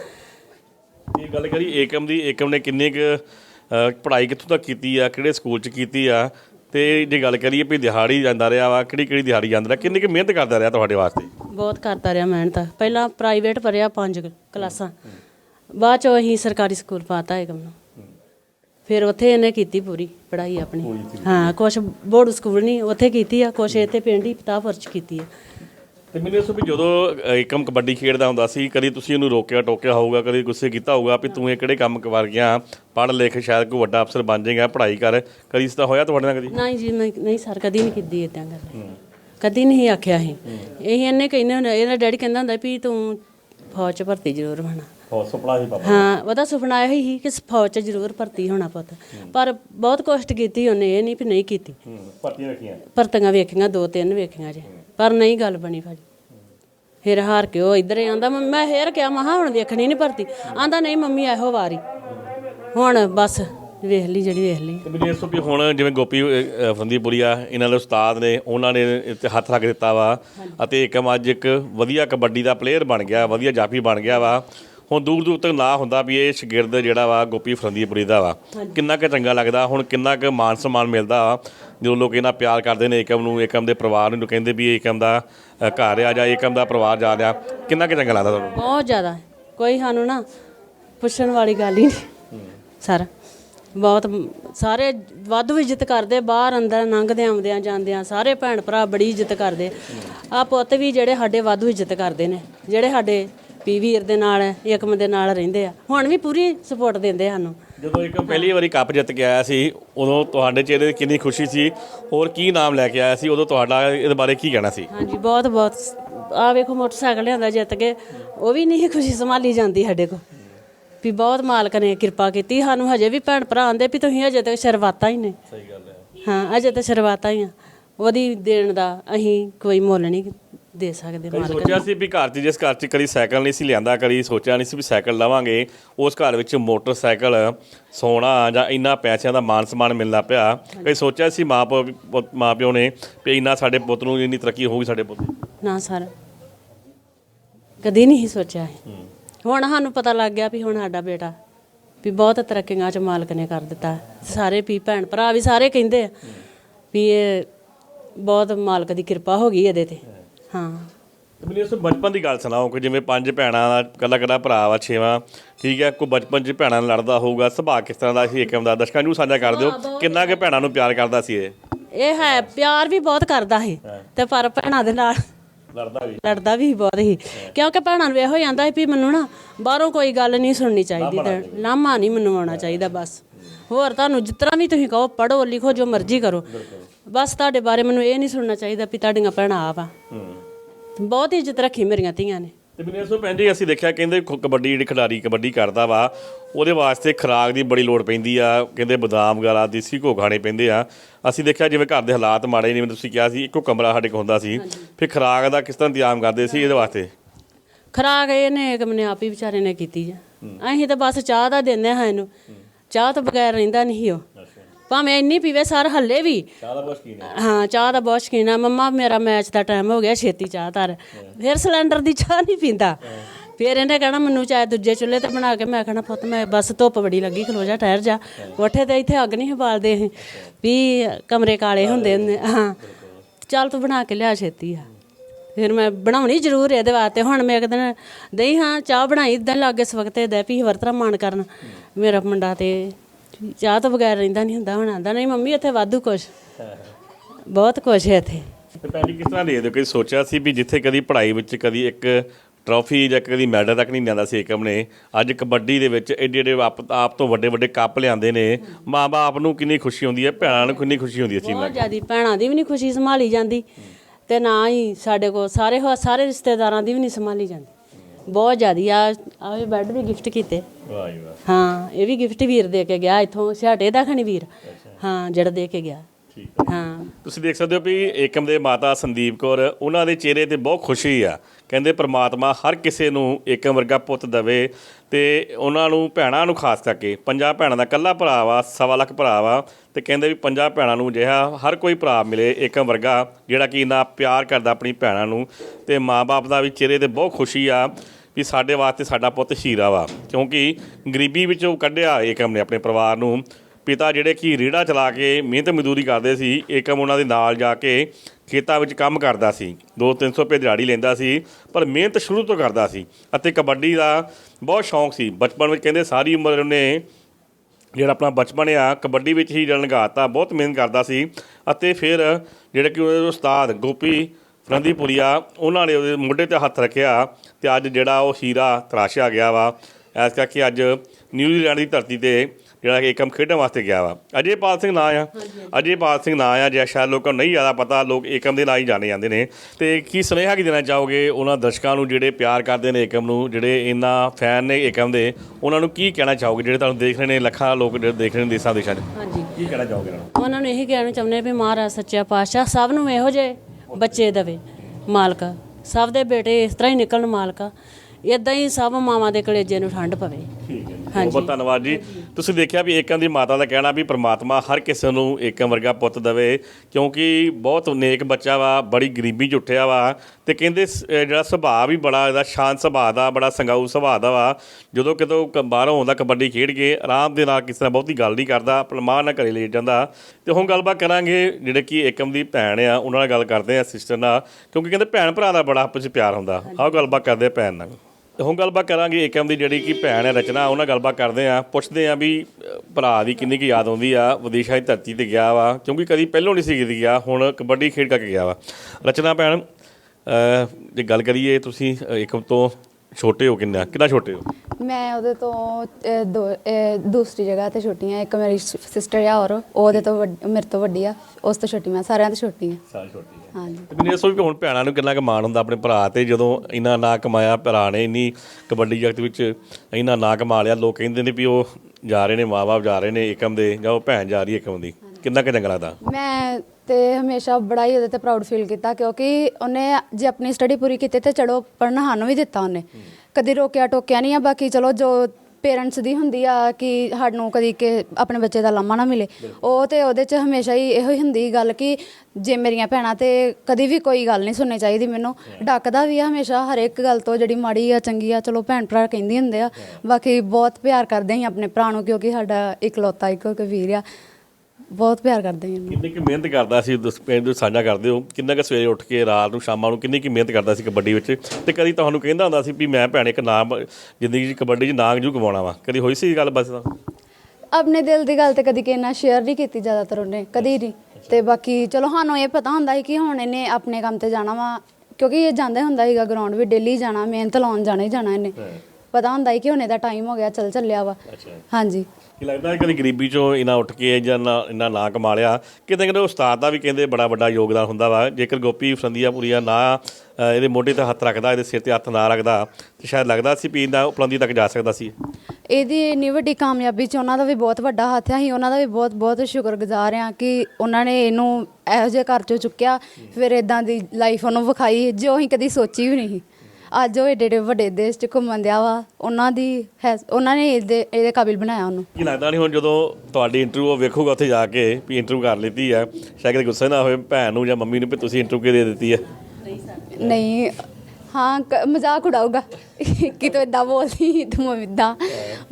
A: ਇਹ ਗੱਲ ਕਰੀ ਏਕਮ ਦੀ ਏਕਮ ਨੇ ਕਿੰਨੇ ਕੁ ਅ, ਪੜ੍ਹਾਈ ਕਿੱਥੋਂ ਤੱਕ ਕੀਤੀ ਆ ਕਿਹੜੇ ਸਕੂਲ 'ਚ ਕੀਤੀ ਆ? ਤੇ ਜੇ ਗੱਲ ਕਰੀਏ ਵੀ ਦਿਹਾੜੀ ਜਾਂਦਾ ਰਿਹਾ ਵਾ ਕਿਹੜੀ ਕਿਹੜੀ ਦਿਹਾੜੀ ਜਾਂਦਾ ਰਿਹਾ ਕਿੰਨੀ ਕੁ ਮਿਹਨਤ ਕਰਦਾ ਰਿਹਾ ਤੁਹਾਡੇ ਵਾਸਤੇ?
B: ਬਹੁਤ ਕਰਦਾ ਰਿਹਾ ਮਿਹਨਤ। ਪਹਿਲਾਂ ਪ੍ਰਾਈਵੇਟ ਪੜਿਆ ਪੰਜ ਕੁ ਕਲਾਸਾਂ। ਬਾਅਦ ਚੋਂ ਅਸੀਂ ਸਰਕਾਰੀ ਸਕੂਲ ਪਾਤਾ ਏਕਮ ਨੂੰ। ਫਿਰ ਉੱਥੇ ਇਹਨੇ ਕੀਤੀ ਪੂਰੀ ਪੜ੍ਹਾਈ ਆਪਣੀ। ਹਾਂ ਕੁਛ ਬੋਰਡ ਸਕੂਲ ਨਹੀਂ ਉੱਥੇ ਕੀਤੀ ਆ ਕੁਛ ਇੱਥੇ ਪਿੰਡ ਹੀ ਪਤਾਪੁਰ ਚ ਕੀਤੀ ਆ।
A: ਤੇ ਮੈਨੂੰ ਇਸ ਵੀ ਜਦੋਂ ਏਕਮ ਕਬੱਡੀ ਖੇਡਦਾ ਹੁੰਦਾ ਸੀ ਕਦੀ ਤੁਸੀਂ ਉਹਨੂੰ ਰੋਕਿਆ ਟੋਕਿਆ ਹੋਊਗਾ ਕਦੀ ਗੁੱਸੇ ਕੀਤਾ ਹੋਊਗਾ ਵੀ ਤੂੰ ਇਹ ਕਿਹੜੇ ਕੰਮ ਕਰ ਗਿਆ ਪੜ੍ਹ ਲਿਖ ਸ਼ਾਇਦ ਕੋਈ ਵੱਡਾ ਅਫਸਰ ਬਣ ਜਾਏਗਾ ਪੜ੍ਹਾਈ ਕਰ ਕਦੀ ਇਸ ਤਰ੍ਹਾਂ ਹੋਇਆ ਤੁਹਾਡੇ ਨਾਲ ਕਦੀ?
B: ਨਹੀਂ ਜੀ ਨਹੀਂ ਨਹੀਂ ਸਰ ਕਦੀ ਨਹੀਂ ਕੀਤੀ ਇਦਾਂ ਗੱਲ। ਕਦੀ ਨਹੀਂ ਆਖਿਆ ਅਸੀਂ ਇਹ ਇਹਨੇ ਕਹਿੰਦੇ ਹੁੰਦੇ ਇਹਦਾ ਡੈਡੀ ਕਹਿੰਦਾ ਹੁੰਦਾ ਵੀ ਤੂੰ ਫੌਜ ਚ ਭਰਤੀ ਜ਼ਰੂਰ ਹੋਣਾ।
A: ਹੋ ਸੁਪਨਾ ਸੀ ਪਾਪਾ
B: ਹਾਂ ਉਹਦਾ ਸੁਪਨਾ ਇਹ ਹੀ ਕਿ ਫੌਜ ਚ ਜ਼ਰੂਰ ਭਰਤੀ ਹੋਣਾ ਪੁੱਤ। ਪਰ ਬਹੁਤ ਕੋਸ਼ਿਸ਼ ਕੀਤੀ ਉਹਨੇ ਇਹ ਨਹੀਂ ਵੀ ਨਹੀਂ ਕੀਤੀ।
A: ਭਰਤੀਆਂ ਰੱਖੀਆਂ
B: ਭਰਤੀਆਂ ਵੇਖੀਆਂ ਦੋ ਤਿੰਨ ਵੇਖੀਆਂ ਜੇ। ਪਰ ਨਹੀਂ ਗੱਲ ਬਣੀ ਭਾਜੀ। ਫਿਰ ਹਾਰ ਕੇ ਉਹ ਇੱਧਰ ਹੀ ਆਂਦਾ ਮੈਂ ਫੇਰ ਕਿਹਾ ਮਹਾ ਹੁਣ ਵੇਖਣੀ ਨਹੀਂ ਭਰਤੀ। ਆਂਦਾ ਨਹੀਂ ਮੰਮੀ ਇਹੋ ਵਾਰੀ। ਹੁਣ ਬਸ ਵੇਖ ਲਈ ਜਿਹੜੀ ਵੇਖ ਲਈ।
A: ਤੇ ਮੈਨੂੰ ਇਸ ਤੋਂ ਵੀ ਹੁਣ ਜਿਵੇਂ ਗੋਪੀ ਅ, ਫੰਦੀਪੁਰੀ ਆ ਇਹਨਾਂ ਦੇ ਉਸਤਾਦ ਨੇ ਉਹਨਾਂ ਨੇ ਇੱਥੇ ਹੱਥ ਰੱਖ ਦਿੱਤਾ ਵਾ। ਅਤੇ ਏਕਮ ਅੱਜ ਇੱਕ ਵਧੀਆ ਕਬੱਡੀ ਦਾ ਪਲੇਅਰ ਬਣ ਗਿਆ ਵਧੀਆ ਜਾਫੀ ਬਣ ਗਿਆ ਵਾ। ਹੁਣ ਦੂਰ ਦੂਰ ਤੱਕ ਨਾ ਹੁੰਦਾ ਵੀ ਇਹ ਸ਼ਾਗਿਰਦ ਜਿਹੜਾ ਵਾ ਗੋਪੀ ਫਰੰਦੀਪੁਰੀ ਦਾ ਵਾ। ਕਿੰਨਾ ਕੁ ਚੰਗਾ ਲੱਗਦਾ ਹੁਣ ਕਿੰਨਾ ਕੁ ਮਾਨ ਸਨਮਾਨ ਮਿਲਦਾ ਵਾ। ਜਦੋਂ ਲੋਕ ਇਹਨਾਂ ਪਿਆਰ ਕਰਦੇ ਨੇ ਏਕਮ ਨੂੰ ਏਕਮ ਦੇ ਪਰਿਵਾਰ ਨੂੰ ਕਹਿੰਦੇ ਵੀ ਏਕਮ ਦਾ ਘਰ ਆ ਜਾਂ ਏਕਮ ਦਾ ਪਰਿਵਾਰ ਜਾ ਰਿਹਾ ਕਿੰਨਾ ਕੁ ਚੰਗਾ ਲੱਗਦਾ ਤੁਹਾਨੂੰ?
B: ਬਹੁਤ ਜ਼ਿਆਦਾ। ਕੋਈ ਸਾਨੂੰ ਨਾ ਪੁੱਛਣ ਵਾਲੀ ਗੱਲ ਹੀ ਨਹੀਂ। ਸਰ ਬਹੁਤ ਸਾਰੇ ਵਾਧੂ ਇੱਜ਼ਤ ਕਰਦੇ ਬਾਹਰ ਅੰਦਰ ਲੰਘਦੇ ਆਉਂਦਿਆਂ ਜਾਂਦਿਆਂ ਸਾਰੇ ਭੈਣ ਭਰਾ ਬੜੀ ਇੱਜ਼ਤ ਕਰਦੇ। ਆ ਪੁੱਤ ਵੀ ਜਿਹੜੇ ਸਾਡੇ ਵਾਧੂ ਇੱਜ਼ਤ ਕਰਦੇ ਨੇ ਜਿਹੜੇ ਸਾਡੇ ਪੀ ਵੀਰ ਦੇ ਨਾਲ ਏਕਮ ਦੇ ਨਾਲ ਰਹਿੰਦੇ ਆ। ਹੁਣ ਵੀ ਪੂਰੀ ਸਪੋਰਟ ਦਿੰਦੇ ਸਾਨੂੰ।
A: ਜਦੋਂ ਏਕਮ ਪਹਿਲੀ ਵਾਰੀ ਕੱਪ ਜਿੱਤ ਕੇ ਆਇਆ ਸੀ ਉਦੋਂ ਤੁਹਾਡੇ ਚਿਹਰੇ ਤੇ ਕਿੰਨੀ ਖੁਸ਼ੀ ਸੀ? ਔਰ ਕੀ ਨਾਮ ਲੈ ਕੇ ਆਇਆ ਸੀ? ਉਦੋਂ ਤੁਹਾਡਾ ਇਹਦੇ ਬਾਰੇ ਕੀ ਕਹਿਣਾ ਸੀ?
B: ਹਾਂਜੀ ਬਹੁਤ ਬਹੁਤ। ਆ ਵੇਖੋ ਮੋਟਰਸਾਈਕਲ ਲਿਆਂਦਾ ਜਿੱਤ ਕੇ। ਉਹ ਵੀ ਨਹੀਂ ਖੁਸ਼ੀ ਸੰਭਾਲੀ ਜਾਂਦੀ ਸਾਡੇ ਕੋਲ। ਵੀ ਬਹੁਤ ਮਾਲਕ ਨੇ ਕਿਰਪਾ ਕੀਤੀ। ਸਾਨੂੰ ਹਜੇ ਵੀ ਭੈਣ ਭਰਾ ਆਂਦੇ ਵੀ ਤੁਸੀਂ ਹਜੇ ਤੱਕ ਸ਼ੁਰੂਆਤਾਂ ਹੀ ਨੇ।
A: ਸਹੀ ਗੱਲ ਹੈ।
B: ਹਾਂ ਅਜੇ ਤਾਂ ਸ਼ੁਰੂਆਤਾਂ ਹੀ ਆ। ਉਹਦੀ ਦੇਣ ਦਾ ਅਸੀਂ ਕੋਈ ਮੁੱਲ ਨਹੀਂ ਦੇ ਸਕਦੇ
A: ਕਦੀ
B: ਮਾਲਕ
A: ਸੋਚਿਆ ਸੀ ਵੀ ਘਰ 'ਚ ਜਿਸ ਘਰ 'ਚ ਕਦੀ ਸਾਈਕਲ ਨਹੀਂ ਸੀ ਲਿਆਂਦਾ ਕਦੀ ਸੋਚਿਆ ਨਹੀਂ ਸੀ ਵੀ ਸਾਈਕਲ ਲਵਾਂਗੇ ਉਸ ਘਰ ਵਿੱਚ ਮੋਟਰਸਾਈਕਲ ਸੋਨਾ ਜਾਂ ਇੰਨਾ ਪੈਸਿਆਂ ਦਾ ਮਾਨ ਸਨਮਾਨ ਮਿਲਣਾ ਪਿਆ। ਕਦੀ ਸੋਚਿਆ ਸੀ ਮਾਂ ਪਿਓ ਪੁੱਤ- ਮਾਂ ਪਿਓ ਨੇ ਵੀ ਇੰਨਾ ਸਾਡੇ ਪੁੱਤ ਨੂੰ ਇੰਨੀ ਤਰੱਕੀ ਹੋਊਗੀ ਸਾਡੇ ਪੁੱਤ
B: ਨਾ ਸਰ ਕਦੀ ਨਹੀਂ ਸੀ ਸੋਚਿਆ ਇਹ। ਹੁਣ ਸਾਨੂੰ ਪਤਾ ਲੱਗ ਗਿਆ ਵੀ ਹੁਣ ਸਾਡਾ ਬੇਟਾ ਵੀ ਬਹੁਤ ਤਰੱਕੀਆਂ ਚ ਮਾਲਕ ਨੇ ਕਰ ਦਿੱਤਾ। ਸਾਰੇ ਵੀ ਭੈਣ ਭਰਾ ਵੀ ਸਾਰੇ ਕਹਿੰਦੇ ਆ ਵੀ ਇਹ ਬਹੁਤ ਮਾਲਕ ਦੀ ਕਿਰਪਾ ਹੋ ਗਈ ਇਹਦੇ ਤੇ। ਹਾਂ।
A: ਤੇ ਮੈਨੂੰ ਇਸ ਬਚਪਨ ਦੀ ਗੱਲ ਸੁਣਾਓ ਕਿ ਜਿਵੇਂ ਪੰਜ ਭੈਣਾਂ ਦਾ ਕੱਲਾ ਕੱਲਾ ਭਰਾ ਵਾ ਛੇਵਾਂ ਠੀਕ ਹੈ ਕੋਈ ਬਚਪਨ 'ਚ ਭੈਣਾਂ ਨਾਲ ਲੜਦਾ ਹੋਊਗਾ ਸੁਭਾਅ ਕਿਸ ਤਰ੍ਹਾਂ ਦਾ ਸੀ ਏਕਮ ਦਾ ਦਰਸ਼ਕਾਂ ਨੂੰ ਸਾਂਝਾ ਕਰ ਦਿਓ ਕਿੰਨਾ ਕਿ ਭੈਣਾਂ ਨੂੰ ਪਿਆਰ ਕਰਦਾ ਸੀ ਇਹ?
B: ਇਹ ਹੈ ਪਿਆਰ ਵੀ ਬਹੁਤ ਕਰਦਾ ਸੀ ਤੇ ਪਰ ਭੈਣਾਂ ਦੇ ਨਾਲ
A: ਲੜਦਾ ਵੀ।
B: ਲੜਦਾ ਵੀ ਬਹੁਤ ਸੀ ਕਿਉਂਕਿ ਭੈਣਾਂ ਨੂੰ ਇਹੋ ਜਾਂਦਾ ਸੀ ਵੀ ਮੈਨੂੰ ਨਾ ਬਾਹਰੋਂ ਕੋਈ ਗੱਲ ਨਹੀਂ ਸੁਣਨੀ ਚਾਹੀਦੀ ਤੇ ਲਾਮਾ ਨਹੀਂ ਮੈਨੂੰ ਆਉਣਾ ਚਾਹੀਦਾ ਬਸ। ਹੋਰ ਤੁਹਾਨੂੰ ਤਰ੍ਹਾਂ ਵੀ ਤੁਸੀਂ ਕਹੋ ਪੜੋ ਲਿਖੋ ਜੋ ਮਰਜ਼ੀ ਕਰੋ। ਬਸ ਤੁਹਾਡੇ ਬਾਰੇ ਮੈਨੂੰ ਇਹ ਨਹੀਂ ਸੁਣਨਾ ਚਾਹੀਦਾ ਵੀ ਤੁਹਾਡੀਆਂ ਭੈਣਾਂ ਆ
A: ਹੂੰ।
B: ਬਹੁਤ ਇੱਜ਼ਤ ਰੱਖੀ ਮੇਰੀਆਂ ਧੀਆਂ ਨੇ।
A: ਤੇ ਮੈਨੂੰ ਇਸ ਜੀ ਅਸੀਂ ਦੇਖਿਆ ਕਹਿੰਦੇ ਖ- ਕਬੱਡੀ ਜਿਹੜੀ ਖਿਡਾਰੀ ਕਬੱਡੀ ਕਰਦਾ ਵਾ ਉਹਦੇ ਵਾਸਤੇ ਖੁਰਾਕ ਦੀ ਬੜੀ ਲੋੜ ਪੈਂਦੀ ਆ ਕਹਿੰਦੇ ਬਦਾਮ ਵਗੈਰਾ ਦੇਸੀ ਘੋ ਖਾਣੇ ਪੈਂਦੇ ਆ। ਅਸੀਂ ਦੇਖਿਆ ਜਿਵੇਂ ਘਰ ਦੇ ਹਾਲਾਤ ਮਾੜੇ ਨੇ ਜਿਵੇਂ ਤੁਸੀਂ ਕਿਹਾ ਸੀ ਇੱਕੋ ਕਮਰਾ ਸਾਡੇ ਕੋਲ ਹੁੰਦਾ ਸੀ ਫਿਰ ਖੁਰਾਕ ਦਾ ਕਿਸ ਤਰ੍ਹਾਂ ਇੰਤਜ਼ਾਮ ਕਰਦੇ ਸੀ ਇਹਦੇ ਵਾਸਤੇ?
B: ਖਰਾਕ ਇਹਨੇ ਇੱਕ ਮਨੇ ਆਪ ਹੀ ਵਿਚਾਰੇ ਨੇ ਕੀਤੀ ਆ। ਅਸੀਂ ਤਾਂ ਬਸ ਚਾਹ ਦਾ ਦਿੰਦੇ ਹਾਂ ਇਹਨੂੰ। ਚਾਹ ਤੋਂ ਬਗੈਰ ਰਹਿੰਦਾ ਨਹੀਂ ਉਹ। ਭਾਵੇਂ ਇੰਨੀ ਪੀਵੇ ਸਾਰ ਹੱਲੇ ਵੀ।
A: ਚਾਹ ਦਾ ਬਸ ਕੀ ਨੇ
B: ਹਾਂ ਚਾਹ ਦਾ ਬਹੁਤ ਸ਼ੌਕੀਨ ਆ। ਮੰਮਾ ਮੇਰਾ ਮੈਚ ਦਾ ਟਾਈਮ ਹੋ ਗਿਆ ਛੇਤੀ ਚਾਹ ਧਰ। ਫਿਰ ਸਿਲੰਡਰ ਦੀ ਚਾਹ ਨਹੀਂ ਪੀਂਦਾ। ਫਿਰ ਇਹਨੇ ਕਹਿਣਾ ਮੈਨੂੰ ਚਾਹ ਦੂਜੇ ਚੁੱਲ੍ਹੇ ਤੇ ਬਣਾ ਕੇ ਮੈਂ ਕਹਿਣਾ ਪੁੱਤ ਮੈਂ ਬਸ ਧੁੱਪ ਬੜੀ ਲੱਗੀ ਖਲੋ ਜਾ ਠਹਿਰ ਜਾ। ਕੋਠੇ ਤੇ ਇੱਥੇ ਅੱਗ ਨਹੀਂ ਬਾਲਦੇ ਅਸੀਂ ਵੀ ਕਮਰੇ ਕਾਲੇ ਹੁੰਦੇ ਹੁੰਦੇ। ਹਾਂ। ਚੱਲ ਤੂੰ ਬਣਾ ਕੇ ਲਿਆ ਛੇਤੀ ਆ। ਫਿਰ ਮੈਂ ਬਣਾਉਣੀ ਜ਼ਰੂਰ ਇਹਦੇ ਵਾਸਤੇ। ਹੁਣ ਮੈਂ ਇੱਕ ਦਿਨ ਦਈ ਹਾਂ ਚਾਹ ਬਣਾਈ ਇਦਾਂ ਲੱਗੇ ਇਸ ਵਕਤ ਇਹਦਾ ਵੀ ਵਰਤਰਾ ਮਾਨ ਕਰਨ। ਮੇਰਾ ਮੁੰਡਾ ਤੇ ਚਾਹ ਤੋਂ ਬਗੈਰ ਰਹਿੰਦਾ ਨਹੀਂ ਹੁੰਦਾ ਹੁਣ ਆਂਦਾ ਨਹੀਂ ਮੰਮੀ ਇੱਥੇ ਵਾਧੂ ਕੁਛ। ਬਹੁਤ ਕੁਛ ਹੈ ਇੱਥੇ।
A: ਤੇ ਜੀ ਕਿਸ ਤਰ੍ਹਾਂ ਦੇ ਦਿਓ ਕਿ ਸੋਚਿਆ ਸੀ ਵੀ ਜਿੱਥੇ ਕਦੀ ਪੜ੍ਹਾਈ ਵਿੱਚ ਕਦੀ ਇੱਕ ਟਰੋਫੀ ਜਾਂ ਕਦੀ ਮੈਡਲ ਤੱਕ ਨਹੀਂ ਲਿਆਂਦਾ ਸੀ ਏਕਮ ਨੇ? ਅੱਜ ਕਬੱਡੀ ਦੇ ਵਿੱਚ ਏਡੇ ਏਡੇ ਆਪ ਆਪ ਤੋਂ ਵੱਡੇ ਵੱਡੇ ਕੱਪ ਲਿਆਂਦੇ ਨੇ। ਮਾਂ-ਬਾਪ ਨੂੰ ਕਿੰਨੀ ਖੁਸ਼ੀ ਹੁੰਦੀ ਹੈ ਭੈਣਾਂ ਨੂੰ ਕਿੰਨੀ ਖੁਸ਼ੀ ਹੁੰਦੀ ਹੈ
B: ਬਹੁਤ ਜ਼ਿਆਦੀ ਭੈਣਾਂ ਦੀ ਵੀ ਨਹੀਂ ਖੁਸ਼ੀ ਸੰਭਾਲੀ ਜਾਂਦੀ ਤੇ ਨਾ ਹੀ ਸਾਡੇ ਕੋਲ ਸਾਰੇ ਸਾਰੇ ਰਿਸ਼ਤੇਦਾਰਾਂ ਦੀ ਵੀ ਨਹੀਂ ਸੰਭਾਲੀ ਜਾਂਦੀ। ਬਹੁਤ ਜ਼ਿਆਦੀ ਆ। ਆ ਵੀ ਬੈੱਡ ਵੀ ਗਿਫਟ ਕੀਤੇ।
A: ਵਾਹ ਜੀ ਵਾਹ।
B: ਹਾਂ ਇਹ ਵੀ ਗਿਫਟ ਵੀਰ ਦੇ ਕੇ ਗਿਆ ਇੱਥੋਂ ਛਾਟੇ ਦਾ ਖਣੀ ਵੀਰ। ਹਾਂ ਜਿਹੜਾ ਦੇ ਕੇ ਗਿਆ। ਹਾਂ।
A: ਤੁਸੀਂ ਦੇਖ ਸਕਦੇ ਹੋ ਵੀ ਏਕਮ ਦੇ ਮਾਤਾ ਸੰਦੀਪ ਕੌਰ ਉਹਨਾਂ ਦੇ ਚਿਹਰੇ ਤੇ ਬਹੁਤ ਖੁਸ਼ੀ ਆ ਕਹਿੰਦੇ ਪ੍ਰਮਾਤਮਾ ਹਰ ਕਿਸੇ ਨੂੰ ਏਕਮ ਵਰਗਾ ਪੁੱਤ ਦੇਵੇ ਤੇ ਉਹਨਾਂ ਨੂੰ ਭੈਣਾਂ ਨੂੰ ਖਾਸ ਕਰਕੇ ਪੰਜਾਂ ਭੈਣਾਂ ਦਾ ਇਕੱਲਾ ਭਰਾ ਵਾ, ਸਵਾ ਲੱਖ ਭਰਾ ਵਾ, ਤੇ ਕਹਿੰਦੇ ਵੀ ਪੰਜਾਂ ਭੈਣਾਂ ਨੂੰ ਜਿਹਾ ਹਰ ਕੋਈ ਭਰਾ ਮਿਲੇ ਏਕਮ ਵਰਗਾ, ਜਿਹੜਾ ਕਿ ਇੰਨਾ ਪਿਆਰ ਕਰਦਾ ਆਪਣੀ ਭੈਣਾਂ ਨੂੰ, ਤੇ ਮਾਪੇ ਦਾ ਵੀ ਚਿਹਰੇ ਤੇ ਬਹੁਤ ਖੁਸ਼ੀ ਆ ਵੀ ਸਾਡੇ ਵਾਸਤੇ ਸਾਡਾ ਪੁੱਤ ਹੀਰਾ ਵਾ, ਕਿਉਂਕਿ ਗਰੀਬੀ ਵਿੱਚੋਂ ਕੱਢਿਆ ਏਕਮ ਨੇ ਆਪਣੇ ਪਰਿਵਾਰ ਨੂੰ। ਪਿਤਾ ਜਿਹੜੇ ਕਿ ਰੇੜਾ ਚਲਾ ਕੇ ਮਿਹਨਤ ਮਜ਼ਦੂਰੀ ਕਰਦੇ ਸੀ, ਏਕਮ ਉਹਨਾਂ ਦੇ ਨਾਲ ਜਾ ਕੇ ਖੇਤਾਂ ਵਿੱਚ ਕੰਮ ਕਰਦਾ ਸੀ। 2-300 ਰੁਪਏ ਦਿਹਾੜੀ ਲੈਂਦਾ ਸੀ, ਪਰ ਮਿਹਨਤ ਸ਼ੁਰੂ ਤੋਂ ਕਰਦਾ ਸੀ ਅਤੇ ਕਬੱਡੀ ਦਾ ਬਹੁਤ ਸ਼ੌਂਕ ਸੀ। ਬਚਪਨ ਵਿੱਚ ਕਹਿੰਦੇ ਸਾਰੀ ਉਮਰ ਉਹਨੇ ਜਿਹੜਾ ਆਪਣਾ ਬਚਪਨ ਆ, ਕਬੱਡੀ ਵਿੱਚ ਹੀ ਲੰਘਾਤਾ ਬਹੁਤ ਮਿਹਨਤ ਕਰਦਾ ਸੀ ਅਤੇ ਫਿਰ ਜਿਹੜਾ ਕਿ ਉਹਦੇ ਉਸਤਾਦ ਗੋਪੀ ਫਰੰਦੀਪੁਰੀਆ, ਉਹਨਾਂ ਨੇ ਉਹਦੇ ਮੋਢੇ ਤੇ ਹੱਥ ਰੱਖਿਆ ਤੇ ਅੱਜ ਜਿਹੜਾ ਉਹ ਹੀਰਾ ਤਰਾਸ਼ਿਆ ਗਿਆ ਵਾ। ਐਸ ਕਰਕੇ ਅੱਜ ਨਿਊਜ਼ੀਲੈਂਡ ਦੀ ਧਰਤੀ ਤੇ ਜਿਹੜਾ ਕਿ ਏਕਮ ਖੇਡਣ ਵਾਸਤੇ ਗਿਆ ਵਾ। ਅਜੇਪਾਲ ਸਿੰਘ ਨਾਂ ਆ। ਅਜੇਪਾਲ ਸਿੰਘ ਨਾਂ ਆ ਜੇ ਸ਼ਾਇਦ ਲੋਕਾਂ ਨੂੰ ਨਹੀਂ ਜ਼ਿਆਦਾ ਪਤਾ ਲੋਕ ਏਕਮ ਦੇ ਨਾਂ ਹੀ ਜਾਣੇ ਜਾਂਦੇ ਨੇ। ਤੇ ਕੀ ਸੁਨੇਹਾ ਕੀ ਦੇਣਾ ਚਾਹੋਗੇ ਉਹਨਾਂ ਦਰਸ਼ਕਾਂ ਨੂੰ ਜਿਹੜੇ ਪਿਆਰ ਕਰਦੇ ਨੇ ਏਕਮ ਨੂੰ ਜਿਹੜੇ ਇੰਨਾ ਫੈਨ ਨੇ ਏਕਮ ਦੇ ਉਹਨਾਂ ਨੂੰ ਕੀ ਕਹਿਣਾ ਚਾਹੋਗੇ ਜਿਹੜੇ ਤੁਹਾਨੂੰ ਦੇਖ ਰਹੇ ਨੇ ਲੱਖਾਂ ਲੋਕ ਜਿਹੜੇ ਦੇਖ ਰਹੇ ਨੇ ਦੇਸਾਂ ਦੇਸ਼ਾਂ 'ਚ?
B: ਹਾਂਜੀ।
A: ਕੀ ਕਹਿਣਾ ਚਾਹੋਗੇ ਉਹਨਾਂ ਨੂੰ?
B: ਉਹਨਾਂ ਨੂੰ ਇਹੀ ਕਹਿਣਾ ਚਾਹੁੰਦੇ ਵੀ ਮਹਾਰਾਜ ਸੱਚਾ ਪਾਤਸ਼ਾਹ ਸਭ ਨੂੰ ਇਹੋ ਜਿਹੇ ਬੱਚੇ ਦੇਵੇ ਮਾਲਕ। ਸਭ ਦੇ ਬੇਟੇ ਇਸ ਤਰ੍ਹਾਂ ਹੀ ਨਿਕਲਣ ਮਾਲਕਾ। ਇਦਾਂ ਹੀ ਸਭ ਮਾਵਾਂ ਦੇ ਕਲੇਜੇ ਨੂੰ ਠੰਡ ਪਵੇ।
A: ਠੀਕ ਬਹੁਤ ਬਹੁਤ ਧੰਨਵਾਦ ਜੀ। ਤੁਸੀਂ ਦੇਖਿਆ ਵੀ ਏਕਮ ਦੀ ਮਾਤਾ ਦਾ ਕਹਿਣਾ ਵੀ ਪ੍ਰਮਾਤਮਾ ਹਰ ਕਿਸੇ ਨੂੰ ਏਕਮ ਵਰਗਾ ਪੁੱਤ ਦੇਵੇ, ਕਿਉਂਕਿ ਬਹੁਤ ਨੇਕ ਬੱਚਾ ਵਾ, ਬੜੀ ਗਰੀਬੀ 'ਚ ਉੱਠਿਆ ਵਾ ਤੇ ਕਹਿੰਦੇ ਸ- ਇਹ ਜਿਹੜਾ ਸੁਭਾਅ ਵੀ ਬੜਾ, ਇਹਦਾ ਸ਼ਾਂਤ ਸੁਭਾਅ ਦਾ, ਬੜਾ ਸੰਗਾਊ ਸੁਭਾਅ ਦਾ ਵਾ। ਜਦੋਂ ਕਿਤੋਂ ਕ- ਬਾਹਰੋਂ ਆਉਂਦਾ ਕਬੱਡੀ ਖੇਡ ਕੇ, ਆਰਾਮ ਦੇ ਨਾਲ ਕਿਸੇ ਨਾਲ ਬਹੁਤੀ ਗੱਲ ਨਹੀਂ ਕਰਦਾ ਆਪਣਾ ਮਾਂ ਨਾਲ ਘਰੇ ਲੈ ਜਾਂਦਾ। ਤੇ ਹੁਣ ਗੱਲਬਾਤ ਕਰਾਂਗੇ ਜਿਹੜੇ ਕਿ ਏਕਮ ਦੀ ਭੈਣ ਆ, ਉਹਨਾਂ ਨਾਲ ਗੱਲ ਕਰਦੇ ਆ ਸਿਸਟਰ ਨਾਲ, ਕਿਉਂਕਿ ਕਹਿੰਦੇ ਭੈਣ ਭਰਾ ਦਾ ਬੜਾ ਆਪਸ ਵਿੱਚ ਪਿਆਰ ਹੁੰਦਾ। ਆਓ ਗੱਲਬਾਤ ਕਰਦੇ ਆ ਭੈਣ ਨਾਲ। ਹੁਣ ਗੱਲਬਾਤ ਕਰਾਂਗੇ ਏਕਮ ਦੀ ਜਿਹੜੀ ਕਿ ਭੈਣ ਹੈ ਰਚਨਾ ਉਹਨਾਂ ਗੱਲਬਾਤ ਕਰਦੇ ਆ ਪੁੱਛਦੇ ਆ ਵੀ ਭਰਾ ਦੀ ਕਿੰਨੀ ਕੁ ਯਾਦ ਆਉਂਦੀ ਆ ਵਿਦੇਸ਼ਾਂ ਦੀ ਧਰਤੀ ਤੇ ਗਿਆ ਵਾ ਕਿਉਂਕਿ ਕਦੀ ਪਹਿਲੋਂ ਨਹੀਂ ਸੀ ਗਿਆ ਹੁਣ ਕਬੱਡੀ ਖੇਡ ਕਰਕੇ ਗਿਆ ਵਾ। ਰਚਨਾ ਭੈਣ ਜੇ ਗੱਲ ਕਰੀਏ ਤੁਸੀਂ ਏਕਮ ਤੋਂ ਛੋਟੇ ਹੋ ਕਿੰਨਾ ਕਿੰਨਾ ਛੋਟੇ ਹੋ?
C: ਮੈਂ ਉਹਦੇ ਤੋਂ ਦੂਸਰੀ ਜਗ੍ਹਾ ਤੇ ਛੋਟੀ ਆ ਇੱਕ ਮੇਰੀ ਸਿਸਟਰ ਆ ਔਰ ਉਹ ਉਹਦੇ ਤੋਂ ਵੱਡ- ਮੇਰੇ ਤੋਂ ਵੱਡੀ ਆ। ਉਸ ਤੋਂ ਛੋਟੀ ਮੈਂ ਸਾਰਿਆਂ ਤੋਂ ਛੋਟੀ ਆ
A: ਸਾਲ ਛੋਟੀ।
C: ਹਾਂਜੀ।
A: ਮੈਨੂੰ ਇਹ ਦੱਸੋ ਵੀ ਹੁਣ ਭੈਣਾਂ ਨੂੰ ਕਿੰਨਾ ਕੁ ਮਾਣ ਹੁੰਦਾ ਆਪਣੇ ਭਰਾ ਤੇ ਜਦੋਂ ਇੰਨਾ ਨਾਂ ਕਮਾਇਆ ਭਰਾ ਨੇ ਇੰਨੀ ਕਬੱਡੀ ਜਗਤ ਵਿੱਚ ਇੰਨਾ ਨਾਂ ਕਮਾ ਲਿਆ ਲੋਕ ਕਹਿੰਦੇ ਨੇ ਵੀ ਉਹ ਜਾ ਰਹੇ ਨੇ ਮਾਂ-ਬਾਪ ਜਾ ਰਹੇ ਨੇ ਏਕਮ ਦੇ ਜਾਂ ਉਹ ਭੈਣ ਜਾ ਰਹੀ ਹੈ ਏਕਮ ਦੀ। ਕਿੰਨਾ ਕੁ ਚੰਗਾ ਲੱਗਦਾ?
C: ਮੈਂ ਤੇ ਹਮੇਸ਼ਾ ਬੜਾ ਹੀ ਉਹਦੇ ਤੇ ਪ੍ਰਾਊਡ ਫੀਲ ਕੀਤਾ ਕਿਉਂਕਿ ਉਹਨੇ ਜੇ ਆਪਣੀ ਸਟੱਡੀ ਪੂਰੀ ਕੀਤੀ ਤੇ ਚੜੋ ਪੜ੍ਹਨਾ ਸਾਨੂੰ ਵੀ ਦਿੱਤਾ ਉਹਨੇ। ਕਦੀ ਰੋਕਿਆ ਟੋਕਿਆ ਨਹੀਂ ਆ ਬਾਕੀ ਚਲੋ ਜੋ ਪੇਰੈਂਟਸ ਦੀ ਹੁੰਦੀ ਆ ਕਿ ਸਾਨੂੰ ਕਦੀ ਕਿ ਆਪਣੇ ਬੱਚੇ ਦਾ ਲਾਮਾ ਨਾ ਮਿਲੇ। ਉਹ ਤੇ ਉਹਦੇ ਚ ਹਮੇਸ਼ਾ ਹੀ ਇਹੋ ਹੀ ਹੁੰਦੀ ਗੱਲ ਕਿ ਜੇ ਮੇਰੀਆਂ ਭੈਣਾਂ ਤੇ ਕਦੀ ਵੀ ਕੋਈ ਗੱਲ ਨਹੀਂ ਸੁਣਨੀ ਚਾਹੀਦੀ ਮੈਨੂੰ। ਡੱਕਦਾ ਵੀ ਆ ਹਮੇਸ਼ਾ ਹਰ ਇੱਕ ਗੱਲ ਤੋਂ ਜਿਹੜੀ ਮਾੜੀ ਆ ਚੰਗੀ ਆ ਚਲੋ ਭੈਣ ਭਰਾ ਕਹਿੰਦੇ ਹੁੰਦੇ ਆ। ਬਾਕੀ ਬਹੁਤ ਪਿਆਰ ਕਰਦੇ ਹਾਂ ਆਪਣੇ ਭਰਾ ਨੂੰ ਕਿਉਂਕਿ ਸਾਡਾ ਇਕਲੌਤਾ ਇੱਕੋ ਇੱਕ ਵੀਰ ਆ। ਬਹੁਤ ਪਿਆਰ ਕਰਦੇ ਹਾਂ ਉਹਨੂੰ
A: ਕਿੰਨੀ ਕੁ ਮਿਹਨਤ ਕਰਦਾ ਸੀ ਉਸ ਪਿੰਡ ਵਿੱਚ ਸਾਂਝਾ ਕਰਦੇ ਹੋ? ਕਿੰਨਾ ਕੁ ਸਵੇਰੇ ਉੱਠ ਕੇ ਰਾਤ ਨੂੰ ਸ਼ਾਮਾਂ ਨੂੰ ਕਿੰਨੀ ਕੁ ਮਿਹਨਤ ਕਰਦਾ ਸੀ ਕਬੱਡੀ ਵਿੱਚ? ਤੇ ਕਦੀ ਤੁਹਾਨੂੰ ਕਹਿੰਦਾ ਹੁੰਦਾ ਸੀ ਵੀ ਮੈਂ ਭੈਣ ਇੱਕ ਨਾਮ ਜ਼ਿੰਦਗੀ 'ਚ ਕਬੱਡੀ 'ਚ ਨਾਮ ਜੂ ਕਮਾਉਣਾ ਵਾ? ਕਦੀ ਹੋਈ ਸੀ ਇਹ ਗੱਲ ਬਸ ਤਾਂ?
C: ਆਪਣੇ ਦਿਲ ਦੀ ਗੱਲ ਤੇ ਕਦੀ ਕਿਸੇ ਨਾਲ ਸ਼ੇਅਰ ਨਹੀਂ ਕੀਤੀ ਜ਼ਿਆਦਾਤਰ ਉਹਨੇ ਕਦੀ ਨਹੀਂ। ਤੇ ਬਾਕੀ ਚਲੋ ਸਾਨੂੰ ਇਹ ਪਤਾ ਹੁੰਦਾ ਸੀ ਕਿ ਹੁਣ ਇਹਨੇ ਆਪਣੇ ਕੰਮ ਤੇ ਜਾਣਾ ਵਾ ਕਿਉਂਕਿ ਇਹ ਜਾਂਦਾ ਹੁੰਦਾ ਸੀਗਾ ਗਰਾਊਂਡ ਵੀ ਡੇਲੀ ਜਾਣਾ ਮਿਹਨਤ ਲਾਉਣ ਜਾਣਾ ਹੀ ਜਾਣਾ ਇਹਨੇ। ਪਤਾ ਹੁੰਦਾ ਸੀ ਕਿ ਹੁਣ ਇਹਦਾ ਟਾਈਮ ਹੋ ਗਿਆ ਚੱਲ ਚੱਲਿਆ ਵਾ।
A: ਅੱਛਾ।
C: ਹਾਂਜੀ।
A: ਕੀ ਲੱਗਦਾ ਹੈ ਕਦੀ ਗਰੀਬੀ ਚੋਂ ਇਹਨਾਂ ਉੱਠ ਕੇ ਜਾਂ ਨਾ- ਇਹਨਾਂ ਨਾਂ ਕਮਾ ਲਿਆ? ਕਿਤੇ ਕਿਤੇ ਉਸਤਾਦ ਦਾ ਵੀ ਕਹਿੰਦੇ ਬੜਾ ਵੱਡਾ ਯੋਗਦਾਨ ਹੁੰਦਾ ਵਾ। ਜੇਕਰ ਗੋਪੀ ਫਰੰਦੀਆ ਪੂਰੀਆ ਨਾ ਅ, ਇਹਦੇ ਮੋਢੇ ਤੇ ਹੱਥ ਰੱਖਦਾ ਇਹਦੇ ਸਿਰ ਤੇ ਹੱਥ ਨਾ ਰੱਖਦਾ ਤੇ ਸ਼ਾਇਦ ਲੱਗਦਾ ਸੀ ਵੀ ਇਹਦਾ ਉਪਲੰਦੀ ਤੱਕ ਜਾ ਸਕਦਾ ਸੀ।
C: ਇਹਦੀ ਇੰਨੀ ਵੱਡੀ ਕਾਮਯਾਬੀ 'ਚ ਉਹਨਾਂ ਦਾ ਵੀ ਬਹੁਤ ਵੱਡਾ ਹੱਥ ਹੈ ਅਸੀਂ ਉਹਨਾਂ ਦਾ ਵੀ ਬਹੁਤ ਬਹੁਤ ਸ਼ੁਕਰਗੁਜ਼ਾਰ ਹਾਂ ਕਿ ਉਹਨਾਂ ਨੇ ਇਹਨੂੰ ਇਹੋ ਜਿਹੇ ਘਰ 'ਚੋਂ ਚੁੱਕਿਆ। ਫਿਰ ਇਦਾਂ ਦੀ ਲਾਈਫ ਉਹਨੂੰ ਵਿਖਾਈ ਜੋ ਅਸੀਂ ਕਦੀ ਸੋਚੀ ਵੀ ਨਹੀਂ ਅੱਜ ਉਹ ਏਡੇ ਏਡੇ ਵੱਡੇ ਦੇਸ਼ 'ਚ ਘੁੰਮਣ ਦਿਆ ਵਾ ਉਹਨਾਂ ਦੀ ਹੈ ਉਹਨਾਂ ਨੇ ਇਹਦੇ ਇਹਦੇ ਕਾਬਿਲ ਬਣਾਇਆ ਉਹਨੂੰ।
A: ਕੀ ਲੱਗਦਾ ਨਹੀਂ ਹੁਣ ਜਦੋਂ ਤੁਹਾਡੀ ਇੰਟਰਵਿਊ ਵੇਖੂਗਾ ਉੱਥੇ ਜਾ ਕੇ ਵੀ ਇੰਟਰਵਿਊ ਕਰ ਲਿੱਤੀ ਹੈ ਸ਼ਾਇਦ ਗੁੱਸੇ ਨਾ ਹੋਵੇ ਭੈਣ ਨੂੰ ਜਾਂ ਮੰਮੀ ਨੂੰ ਵੀ ਤੁਸੀਂ ਇੰਟਰਵਿਊ ਕਿ ਦੇ ਦਿੱਤੀ ਹੈ
C: ਨਹੀਂ ਹਾਂ ਕ- ਮਜ਼ਾਕ ਉਡਾਊਗਾ ਕਿ ਤੂੰ ਇਦਾਂ ਬੋਲਦੀ ਤੂੰ ਇਦਾਂ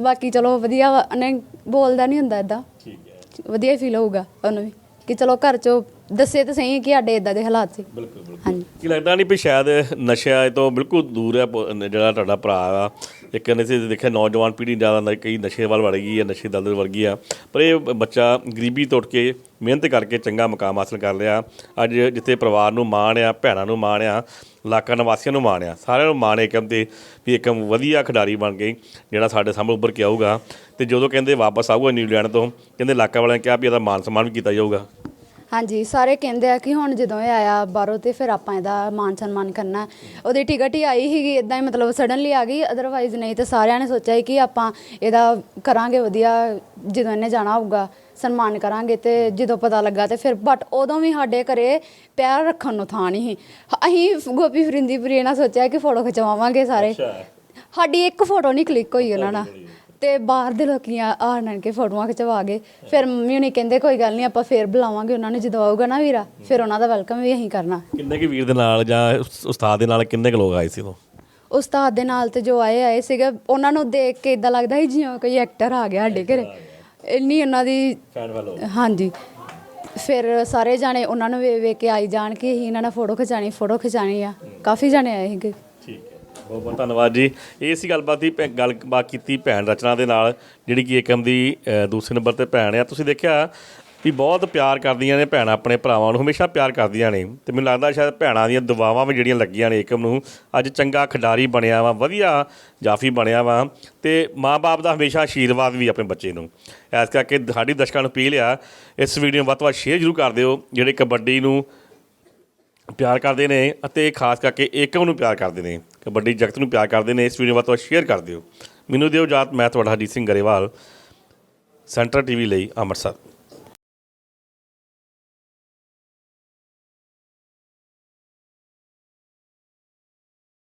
C: ਬਾਕੀ ਚਲੋ ਵਧੀਆ ਵਾ, ਉਹਨੇ ਬੋਲਦਾ ਨਹੀਂ ਹੁੰਦਾ ਇਦਾਂ
A: ਠੀਕ ਹੈ।
C: ਵਧੀਆ ਫੀਲ ਹੋਊਗਾ ਉਹਨੂੰ ਵੀ ਕਿ ਚਲੋ ਘਰ ਚੋਂ ਦੱਸੇ ਤਾਂ ਸਹੀ ਕਿ ਸਾਡੇ ਇਦਾਂ ਦੇ ਹਾਲਾਤ ਸੀ।
A: ਬਿਲਕੁਲ ਬਿਲਕੁਲ।
C: ਹਾਂਜੀ।
A: ਕੀ ਲੱਗਦਾ ਨਹੀਂ ਵੀ ਸ਼ਾਇਦ ਨਸ਼ਿਆਂ ਤੋਂ ਬਿਲਕੁਲ ਦੂਰ ਹੈ ਪ- ਜਿਹੜਾ ਤੁਹਾਡਾ ਭਰਾ ਆ। ਇੱਕ ਨੇ ਸੀ ਦੇਖਿਆ ਨੌਜਵਾਨ ਪੀੜ੍ਹੀ ਜ਼ਿਆਦਾ ਨ- ਕਈ ਨਸ਼ੇ ਵੱਲ ਵੜ ਗਈ ਹੈ ਨਸ਼ੇ ਦਲਦਲ ਵੜ ਗਈ ਆ। ਪਰ ਇਹ ਬ- ਬੱਚਾ ਗਰੀਬੀ ਤੋਂ ਉੱਠ ਕੇ ਮਿਹਨਤ ਕਰਕੇ ਚੰਗਾ ਮੁਕਾਮ ਹਾਸਲ ਕਰ ਲਿਆ। ਅੱਜ ਜਿੱਥੇ ਪਰਿਵਾਰ ਨੂੰ ਮਾਣ ਆ ਭੈਣਾਂ ਨੂੰ ਮਾਣ ਆ ਇਲਾਕਾ ਨਿਵਾਸੀਆਂ ਨੂੰ ਮਾਣ ਆ ਸਾਰਿਆਂ ਨੂੰ ਮਾਣ ਏਕਮ ਤੇ ਵੀ ਏਕਮ ਵਧੀਆ ਖਿਡਾਰੀ ਬਣ ਗਈ ਜਿਹੜਾ ਸਾਡੇ ਸਾਹਮਣੇ ਉੱਭਰ ਕੇ ਆਊਗਾ। ਤੇ ਜਦੋਂ ਕਹਿੰਦੇ ਵਾਪਸ ਆਊਗਾ ਨਿਊਜ਼ੀਲੈਂਡ ਤੋਂ ਕਹਿੰਦੇ ਇਲਾਕਾ ਵਾਲਿਆਂ ਨੇ ਕਿਹਾ ਵੀ ਇਹਦਾ ਮਾਨ ਸਨਮਾਨ ਵੀ ਕੀਤਾ ਜਾਊਗਾ।
C: ਹਾਂਜੀ ਸਾਰੇ ਕਹਿੰਦੇ ਆ ਕਿ ਹੁਣ ਜਦੋਂ ਇਹ ਆਇਆ ਬਾਹਰੋਂ ਤੇ ਫਿਰ ਆਪਾਂ ਇਹਦਾ ਮਾਨ ਸਨਮਾਨ ਕਰਨਾ। ਉਹਦੀ ਟਿਕਟ ਹੀ ਆਈ ਸੀਗੀ ਇਦਾਂ ਹੀ ਮਤਲਬ ਸਡਨਲੀ ਆ ਗਈ ਅਦਰਵਾਈਜ਼ ਨਹੀਂ ਤੇ ਸਾਰਿਆਂ ਨੇ ਸੋਚਿਆ ਸੀ ਕਿ ਆਪਾਂ ਇਹਦਾ ਕਰਾਂਗੇ ਵਧੀਆ ਜਦੋਂ ਇਹਨੇ ਜਾਣਾ ਹੋਊਗਾ ਸਨਮਾਨ ਕਰਾਂਗੇ ਤੇ ਜਦੋਂ ਪਤਾ ਲੱਗਾ ਤੇ ਫਿਰ ਬਟ ਉਦੋਂ ਵੀ ਸਾਡੇ ਘਰੇ ਪੈਰ ਰੱਖਣ ਨੂੰ ਥਾਂ ਨਹੀਂ ਸੀ। ਅਸੀਂ ਗੋਪੀ ਫਰਿੰਦੀਪੁਰੀ ਨਾਲ ਸੋਚਿਆ ਕਿ ਫੋਟੋ ਖਿਚਵਾਵਾਂਗੇ ਸਾਰੇ। ਸਾਡੀ ਇੱਕ ਫੋਟੋ ਨਹੀਂ ਕਲਿੱਕ ਹੋਈ ਉਹਨਾਂ ਨਾਲ। ਤੇ ਬਾਹਰ ਦੇ ਲੋਕੀਆਂ ਆਣਨ ਕੇ ਫੋਟੋਆਂ ਖਿਚਵਾ ਗਏ ਫਿਰ ਮੰਮੀ ਹੁਣੀ ਕਹਿੰਦੇ ਕੋਈ ਗੱਲ ਨਹੀਂ ਆਪਾਂ ਫੇਰ ਬੁਲਾਵਾਂਗੇ ਉਹਨਾਂ ਨੂੰ ਜਦੋਂ ਆਊਗਾ ਨਾ ਵੀਰਾ ਫਿਰ ਉਹਨਾਂ ਦਾ ਵੈਲਕਮ ਵੀ ਅਸੀਂ ਕਰਨਾ।
A: ਕਿੰਨੇ ਕੀ ਵੀਰ ਦੇ ਨਾਲ ਜਾਂ ਉਸ- ਉਸਤਾਦ ਦੇ ਨਾਲ ਕਿੰਨੇ ਕੁ ਲੋਕ ਆਏ ਸੀ ਉਦੋਂ?
C: ਉਸਤਾਦ ਦੇ ਨਾਲ ਤੇ ਜੋ ਆਏ ਆਏ ਸੀਗੇ। ਉਹਨਾਂ ਨੂੰ ਦੇਖ ਕੇ ਇਦਾਂ ਲੱਗਦਾ ਸੀ ਜਿਵੇਂ ਕੋਈ ਐਕਟਰ ਆ ਗਿਆ ਸਾਡੇ ਘਰੇ। ਇੰਨੀ ਉਹਨਾਂ ਦੀ
A: ਫੈਨ ਵਾਲੋ।
C: ਹਾਂਜੀ। ਫਿਰ ਸਾਰੇ ਜਾਣੇ ਉਹਨਾਂ ਨੂੰ ਵੇਖ ਵੇਖ ਕੇ ਆਈ ਜਾਣ ਕੇ ਹੀ ਇਹਨਾਂ ਨਾਲ ਫੋਟੋ ਖਿਚਾਣੀ ਫੋਟੋ ਖਿਚਾਣੀ ਆ। ਕਾਫੀ ਜਾਣੇ ਆਏ ਸੀਗੇ।
A: ਠੀਕ। ਬਹੁਤ ਬਹੁਤ ਧੰਨਵਾਦ ਜੀ। ਇਹ ਸੀ ਗੱਲਬਾਤ ਦੀ ਭੈ- ਗੱਲਬਾਤ ਕੀਤੀ ਭੈਣ ਰਚਨਾ ਦੇ ਨਾਲ ਜਿਹੜੀ ਕਿ ਏਕਮ ਦੀ ਅ, ਦੂਸਰੇ ਨੰਬਰ ਤੇ ਭੈਣ ਆ। ਤੁਸੀਂ ਦੇਖਿਆ ਵੀ ਬਹੁਤ ਪਿਆਰ ਕਰਦੀਆਂ ਨੇ ਭੈਣਾਂ ਆਪਣੇ ਭਰਾਵਾਂ ਨੂੰ ਹਮੇਸ਼ਾ ਪਿਆਰ ਕਰਦੀਆਂ ਨੇ। ਤੇ ਮੈਨੂੰ ਲੱਗਦਾ ਸ਼ਾਇਦ ਭੈਣਾਂ ਦੀਆਂ ਦੁਆਵਾਂ ਵੀ ਜਿਹੜੀਆਂ ਲੱਗੀਆਂ ਨੇ ਏਕਮ ਨੂੰ ਅੱਜ ਚੰਗਾ ਖਿਡਾਰੀ ਬਣਿਆ ਵਾ ਵਧੀਆ ਜਾਫੀ ਬਣਿਆ ਵਾ। ਤੇ ਮਾਪੇ ਦਾ ਹਮੇਸ਼ਾ ਆਸ਼ੀਰਵਾਦ ਵੀ ਆਪਣੇ ਬੱਚੇ ਨੂੰ। ਇਸ ਕਰਕੇ ਸਾਡੀ ਦਰਸ਼ਕਾਂ ਨੂੰ ਅਪੀਲ ਆ ਇਸ ਵੀਡੀਓ ਨੂੰ ਵੱਧ ਤੋਂ ਵੱਧ ਸ਼ੇਅਰ ਜ਼ਰੂਰ ਕਰ ਦਿਓ ਜਿਹੜੇ ਕਬੱਡੀ ਨੂੰ ਪਿਆਰ ਕਰਦੇ ਨੇ ਅਤੇ ਖਾਸ ਕਰਕੇ ਏਕਮ ਨੂੰ ਪਿਆਰ ਕਰਦੇ ਨੇ। ਕਬੱਡੀ ਜਗਤ ਨੂੰ ਪਿਆਰ ਕਰਦੇ ਨੇ, ਇਸ ਵੀਡੀਓ ਵੱਧ ਤੋਂ ਸ਼ੇਅਰ ਕਰ ਦਿਓ। ਮੈਨੂੰ ਦਿਓ ਜਾਤ, ਮੈਂ ਤੁਹਾਡਾ ਹਰਜੀਤ ਸਿੰਘ ਗਰੇਵਾਲ, ਸੈਂਟਰ ਟੀਵੀ ਲਈ ਅੰਮ੍ਰਿਤਸਰ।